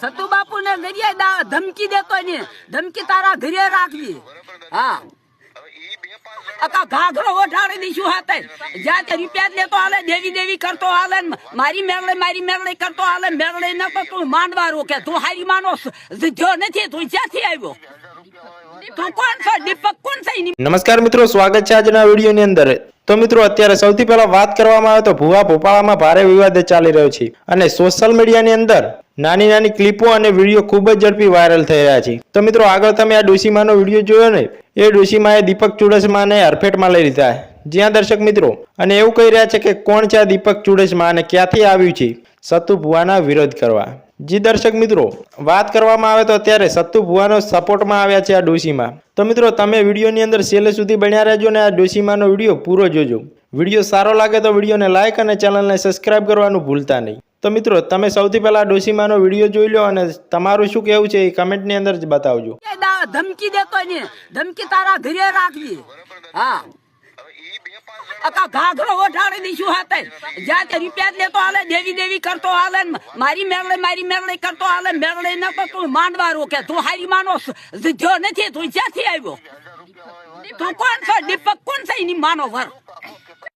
સતુ બાપુ ને દરિયા ધમકી દેતો ને, ધમકી તારા ઘરે રાખવી હા. તે ન માંડવા આવ્યો? તું કોણ છો? દીપક નમસ્કાર મિત્રો, સ્વાગત છે આજના વિડીયોની અંદર. તો મિત્રો, અત્યારે સૌથી પહેલા વાત કરવામાં આવે તો ભુવા ભોપાળામાં ભારે વિવાદ ચાલી રહ્યો છે. અને સોશિયલ મીડિયાની અંદર નાની નાની ક્લિપો અને વીડિયો ખૂબ જ ઝડપી વાયરલ થઈ રહ્યા છે. તો મિત્રો, આગળ તમે આ ડોશીમાનો વીડિયો જોયો ને, એ ડોશીમાએ દીપક ચુડસમાને હરફેટમાં લઈ લીધા. જ્યાં દર્શક મિત્રો, અને એવું કહી રહ્યા છે કે કોણ છે આ દીપક ચુડસમા અને ક્યાંથી આવ્યું છે? સતુ ભુવાના વિરોધ કરવા. જી દર્શક મિત્રો, વાત કરવામાં આવે તો અત્યારે સત્તુ ભુવાનો સપોર્ટમાં આવ્યા છે આ ડોશીમાં. તો મિત્રો, તમે વિડીયોની અંદર છેલ્લે સુધી બન્યા રહેજો ને આ ડોશીમાનો વીડિયો પૂરો જોજો. વીડિયો સારો લાગે તો વિડીયોને લાઇક અને ચેનલને સબસ્ક્રાઇબ કરવાનું ભૂલતા નહીં. તો મિત્રો, તમે સૌથી પહેલા ડોસીમાનો વીડિયો જોઈ લો અને તમારું શું કેવું છે એ કમેન્ટની અંદર જ બતાવજો. ધમકી દેતો ને. ધમકી તારા ઘરે રાખવી હા. કરતો હાલે મારી મેળે મારી મેળે કરતો હાલે, મેળે ન તો માંડવા રોકે. તું હારી માનો જીધ્યો આવ્યો? તું કોણ છો? દીપક કોણ છે એની માનો વર?